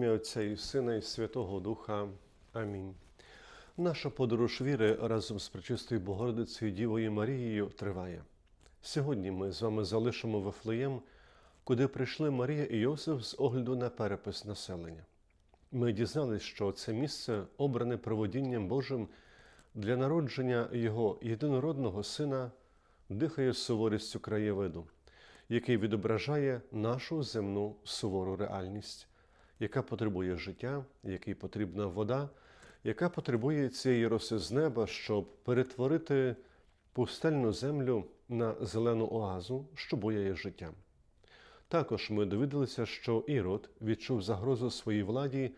ім'я Отця і Сина і Святого Духа. Амінь. Наша подорож віри разом з Пречистою Богородицею Дівою Марією триває. Сьогодні ми з вами залишимо Вифлеєм, куди прийшли Марія і Йосиф з огляду на перепис населення. Ми дізналися, що це місце обране проводінням Божим для народження його єдинородного сина, дихає суворістю краєвиду, який відображає нашу земну сувору реальність, яка потребує життя, якій потрібна вода, яка потребує цієї роси з неба, щоб перетворити пустельну землю на зелену оазу, що бояє життям. Також ми довідалися, що Ірод відчув загрозу своїй владі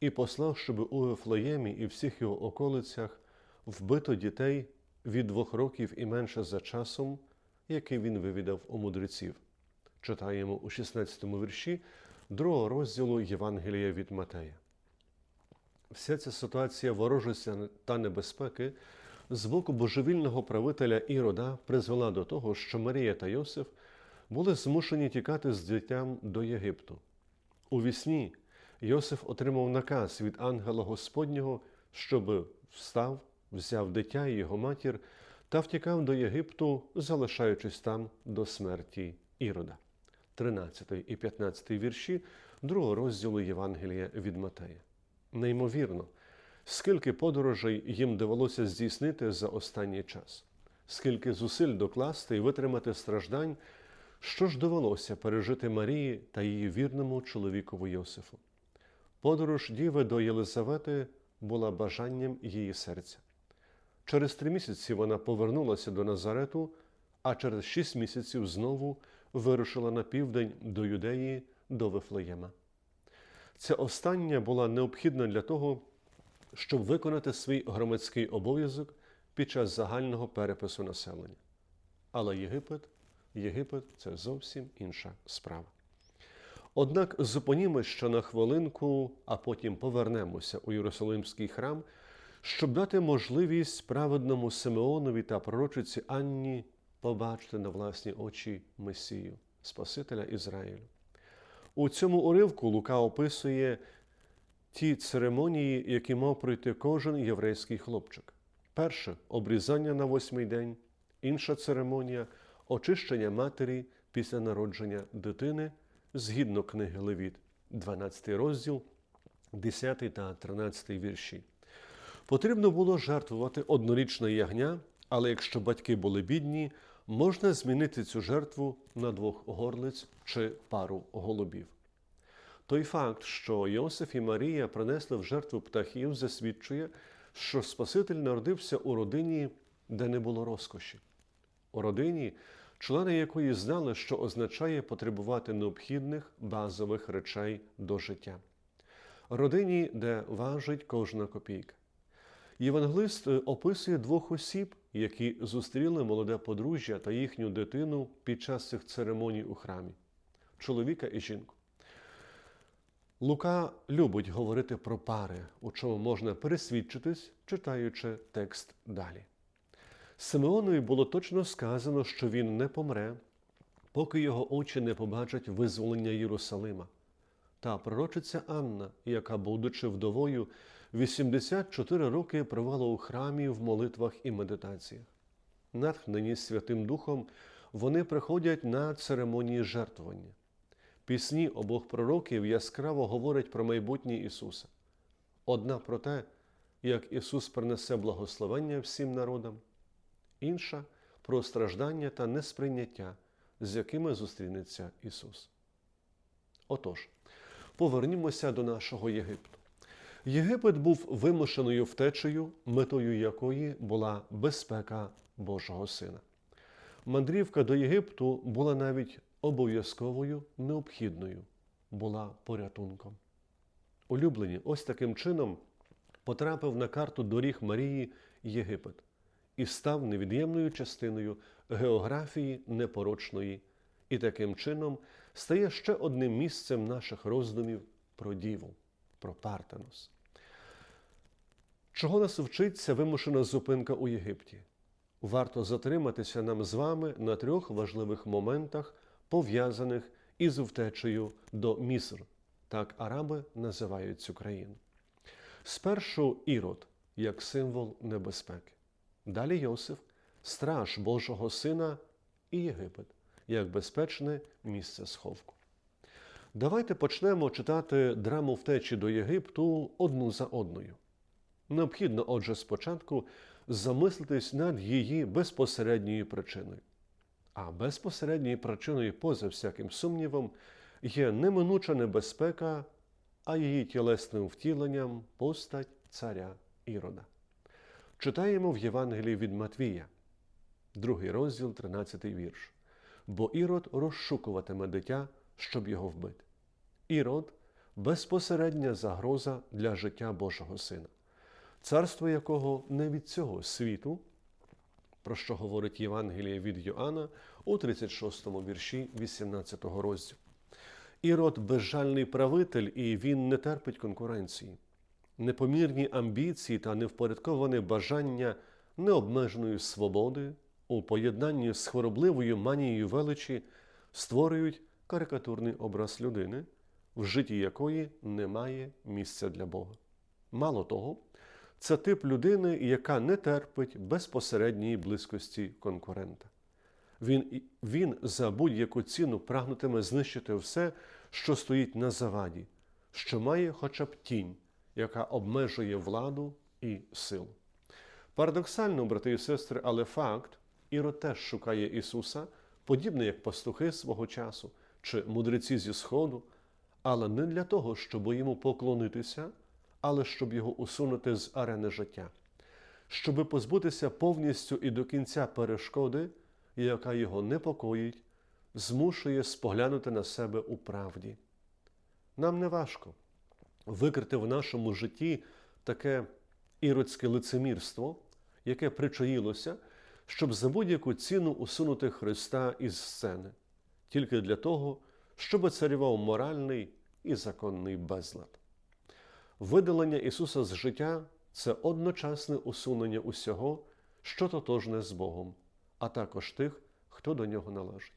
і послав, щоб у Вифлеємі і всіх його околицях вбито дітей від двох років і менше за часом, який він вивідав у мудреців. Читаємо у 16 вірші другого розділу Євангелія від Матея. Вся ця ситуація ворожості та небезпеки з боку божевільного правителя Ірода призвела до того, що Марія та Йосиф були змушені тікати з дитям до Єгипту. У вісні Йосиф отримав наказ від ангела Господнього, щоб встав, взяв дитя і його матір та втікав до Єгипту, залишаючись там до смерті Ірода. 13 і 15 вірші другого розділу Євангелія від Матея. Неймовірно, скільки подорожей їм довелося здійснити за останній час, скільки зусиль докласти і витримати страждань, що ж довелося пережити Марії та її вірному чоловікову Йосифу. Подорож Діви до Єлизавети була бажанням її серця. Через три місяці вона повернулася до Назарету, а через шість місяців знову вирушила на південь до Юдеї, до Вифлеєма. Ця остання була необхідна для того, щоб виконати свій громадський обов'язок під час загального перепису населення. Але Єгипет, Єгипет це зовсім інша справа. Однак зупинімось ще на хвилинку, а потім повернемося у Єрусалимський храм, щоб дати можливість праведному Симеонові та пророчиці Анні побачити на власні очі Месію, Спасителя Ізраїлю. У цьому уривку Лука описує ті церемонії, які мав пройти кожен єврейський хлопчик. Перше обрізання на восьмий день, інша церемонія очищення матері після народження дитини згідно книги Левіт, 12 розділ, 10 та 13 вірші. Потрібно було жертвувати однорічне ягня, але якщо батьки були бідні, можна змінити цю жертву на двох горлиць чи пару голубів. Той факт, що Йосиф і Марія принесли в жертву птахів, засвідчує, що Спаситель народився у родині, де не було розкоші, у родині, члени якої знали, що означає потребувати необхідних базових речей до життя, родині, де важить кожна копійка. Євангелист описує двох осіб, які зустріли молоде подружжя та їхню дитину під час цих церемоній у храмі чоловіка і жінку. Лука любить говорити про пари, у чому можна пересвідчитись, читаючи текст далі. Симеонові було точно сказано, що він не помре, поки його очі не побачать визволення Єрусалима. Та пророчиця Анна, яка, будучи вдовою, 84 роки провела у храмі в молитвах і медитаціях. Натхнені Святим Духом, вони приходять на церемонії жертвування. Пісні обох пророків яскраво говорять про майбутнє Ісуса. Одна про те, як Ісус принесе благословення всім народам, інша про страждання та несприйняття, з якими зустрінеться Ісус. Отож, повернімося до нашого Єгипту. Єгипет був вимушеною втечею, метою якої була безпека Божого Сина. Мандрівка до Єгипту була навіть обов'язковою необхідною, була порятунком. Улюблені, ось таким чином потрапив на карту доріг Марії Єгипет і став невід'ємною частиною географії непорочної, і таким чином стає ще одним місцем наших роздумів про Діву, про Партенос. Чого нас вчиться вимушена зупинка у Єгипті? Варто затриматися нам з вами на трьох важливих моментах, пов'язаних із втечею до Міср, Так араби називають цю країну. Спершу Ірод як символ небезпеки. Далі Йосиф, страж Божого Сина і Єгипет як безпечне місце сховку. Давайте почнемо читати драму втечі до Єгипту одну за одною. Необхідно, отже, спочатку замислитись над її безпосередньою причиною. А безпосередньою причиною, поза всяким сумнівом, є неминуча небезпека, а її тілесним втіленням постать царя Ірода. Читаємо в Євангелії від Матвія, другий розділ, 13 вірш. Бо Ірод розшукуватиме дитя, щоб його вбити. Ірод безпосередня загроза для життя Божого Сина, царство якого не від цього світу, про що говорить Євангеліє від Йоанна у 36 вірші 18 розділу. Ірод безжальний правитель, і він не терпить конкуренції, непомірні амбіції та невпорядковане бажання необмеженої свободи у поєднанні з хворобливою манією величі створюють карикатурний образ людини, в житті якої немає місця для Бога. Мало того, це тип людини, яка не терпить безпосередньої близькості конкурента. Він, він за будь-яку ціну прагнутиме знищити все, що стоїть на заваді, що має хоча б тінь, яка обмежує владу і силу. Парадоксально, брати і сестри, але факт, Ірод теж шукає Ісуса, подібно як пастухи свого часу чи мудреці зі Сходу, але не для того, щоб йому поклонитися, але щоб його усунути з арени життя, щоби позбутися повністю і до кінця перешкоди, яка його непокоїть, змушує споглянути на себе у правді. Нам не важко викрити в нашому житті таке іродське лицемірство, яке причаїлося, щоб за будь-яку ціну усунути Христа із сцени, тільки для того, щоб царював моральний і законний безлад. Видалення Ісуса з життя це одночасне усунення усього, що тотожне з Богом, а також тих, хто до нього належить.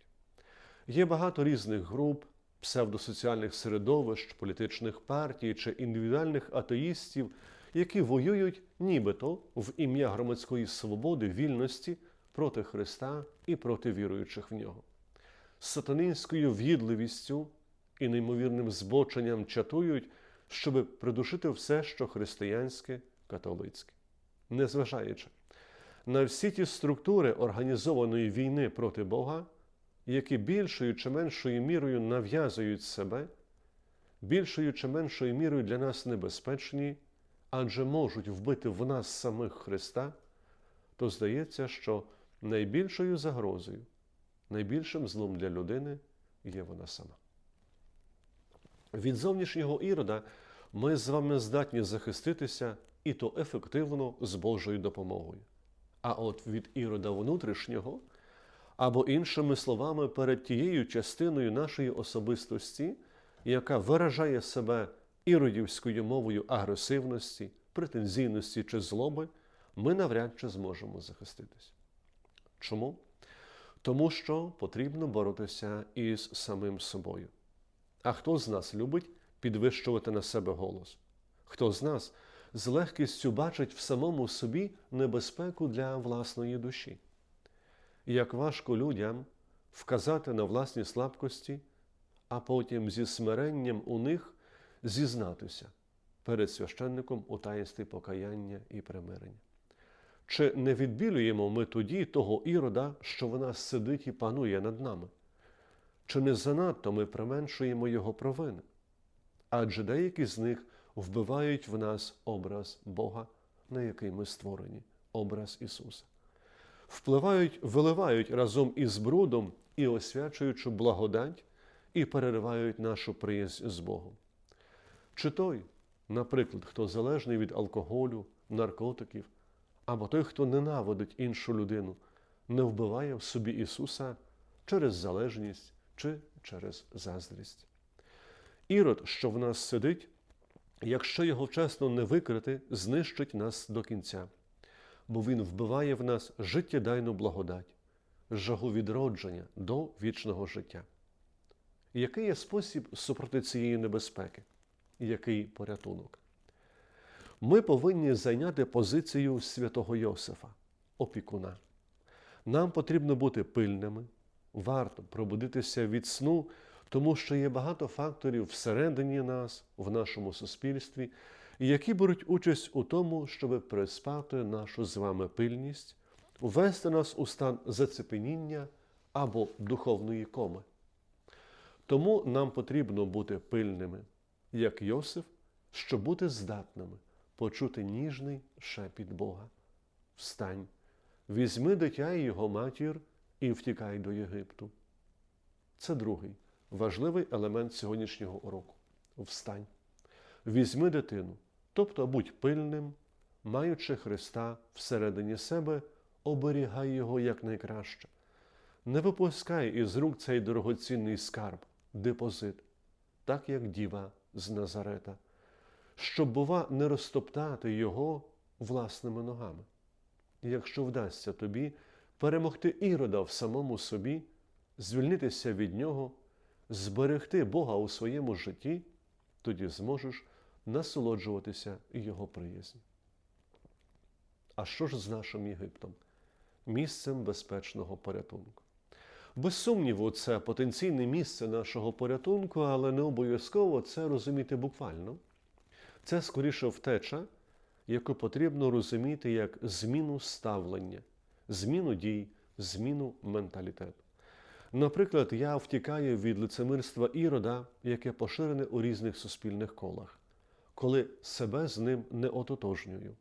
Є багато різних груп, псевдосоціальних середовищ, політичних партій чи індивідуальних атеїстів, які воюють нібито в ім'я громадської свободи, вільності проти Христа і проти віруючих в нього. З сатанинською в'їдливістю і неймовірним збоченням чатують, щоб придушити все, що християнське, католицьке. Незважаючи на всі ті структури організованої війни проти Бога, які більшою чи меншою мірою нав'язують себе, більшою чи меншою мірою для нас небезпечні, адже можуть вбити в нас самих Христа, то здається, що найбільшою загрозою, найбільшим злом для людини є вона сама. Від зовнішнього ірода ми з вами здатні захиститися і то ефективно з Божою допомогою. А от від ірода внутрішнього, або іншими словами, перед тією частиною нашої особистості, яка виражає себе іродівською мовою агресивності, претензійності чи злоби, ми навряд чи зможемо захиститися. Чому? Тому що потрібно боротися із самим собою. А хто з нас любить підвищувати на себе голос? Хто з нас з легкістю бачить в самому собі небезпеку для власної душі? Як важко людям вказати на власні слабкості, а потім зі смиренням у них зізнатися перед священником у таїнстві покаяння і примирення. Чи не відбілюємо ми тоді того ірода, що в нас сидить і панує над нами? Чи не занадто ми применшуємо його провини? Адже деякі з них вбивають в нас образ Бога, на який ми створені, образ Ісуса. Впливають, виливають разом із брудом і освячуючи благодать, і переривають нашу приязнь з Богом. Чи той, наприклад, хто залежний від алкоголю, наркотиків, або той, хто ненавидить іншу людину, не вбиває в собі Ісуса через залежність чи через заздрість. Ірод, що в нас сидить, якщо його вчасно не викрити, знищить нас до кінця, бо Він вбиває в нас життєдайну благодать, жагу відродження до вічного життя. Який є спосіб супроти цієї небезпеки? Який порятунок? Ми повинні зайняти позицію святого Йосифа, опікуна. Нам потрібно бути пильними, варто пробудитися від сну, тому що є багато факторів всередині нас, в нашому суспільстві, які беруть участь у тому, щоб приспати нашу з вами пильність, ввести нас у стан зацепеніння або духовної коми. Тому нам потрібно бути пильними, як Йосиф, щоб бути здатними почути ніжний шепіт Бога. Встань, візьми дитя і його матір і втікай до Єгипту. Це другий важливий елемент сьогоднішнього уроку. Встань. Візьми дитину, тобто будь пильним, маючи Христа всередині себе, оберігай його якнайкраще. Не випускай із рук цей дорогоцінний скарб, депозит, так як діва з Назарета, щоб, бува, не розтоптати його власними ногами. Якщо вдасться тобі перемогти ірода в самому собі, звільнитися від нього, зберегти Бога у своєму житті, тоді зможеш насолоджуватися Його приязнью. А що ж з нашим Єгиптом? Місцем безпечного порятунку. Без сумніву, це потенційне місце нашого порятунку, але не обов'язково це розуміти буквально. Це скоріше втеча, яку потрібно розуміти як зміну ставлення, зміну дій, зміну менталітету. Наприклад, я втікаю від лицемирства ірода, яке поширене у різних суспільних колах, коли себе з ним не ототожнюю,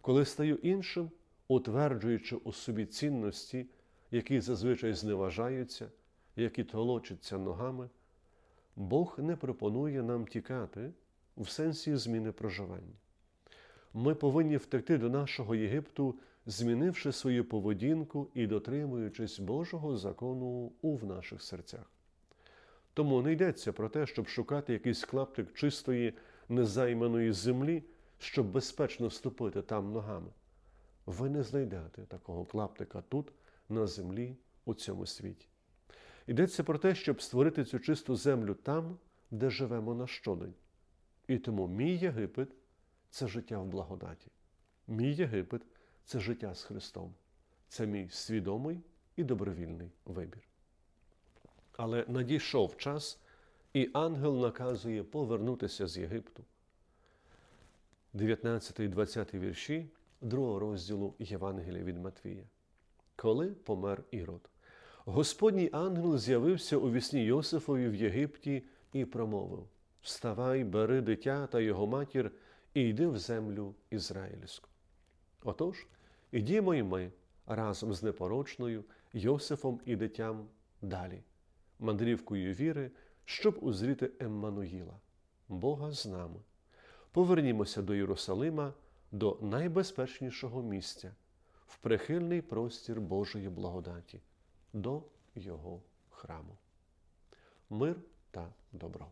коли стаю іншим, утверджуючи у собі цінності, які зазвичай зневажаються, які толочаться ногами, Бог не пропонує нам тікати в сенсі зміни проживання. Ми повинні втекти до нашого Єгипту, змінивши свою поведінку і дотримуючись Божого закону у в наших серцях. Тому не йдеться про те, щоб шукати якийсь клаптик чистої, незайманої землі, щоб безпечно ступити там ногами. Ви не знайдете такого клаптика тут, на землі, у цьому світі. Йдеться про те, щоб створити цю чисту землю там, де живемо на щодень. І тому мій Єгипет це життя в благодаті. Мій Єгипет це життя з Христом. Це мій свідомий і добровільний вибір. Але надійшов час, і ангел наказує повернутися з Єгипту. 19 і 20 вірші другого розділу Євангелія від Матвія. Коли помер Ірод, Господній ангел з'явився у вісні Йосифові в Єгипті і промовив: Вставай, бери дитя та його матір і йди в землю ізраїльську. Отож, ідімо й ми разом з непорочною Йосифом і дитям далі, мандрівкою віри, щоб узріти Еммануїла, Бога з нами. Повернімося до Єрусалима, до найбезпечнішого місця, в прихильний простір Божої благодаті, до Його храму. Мир та добро.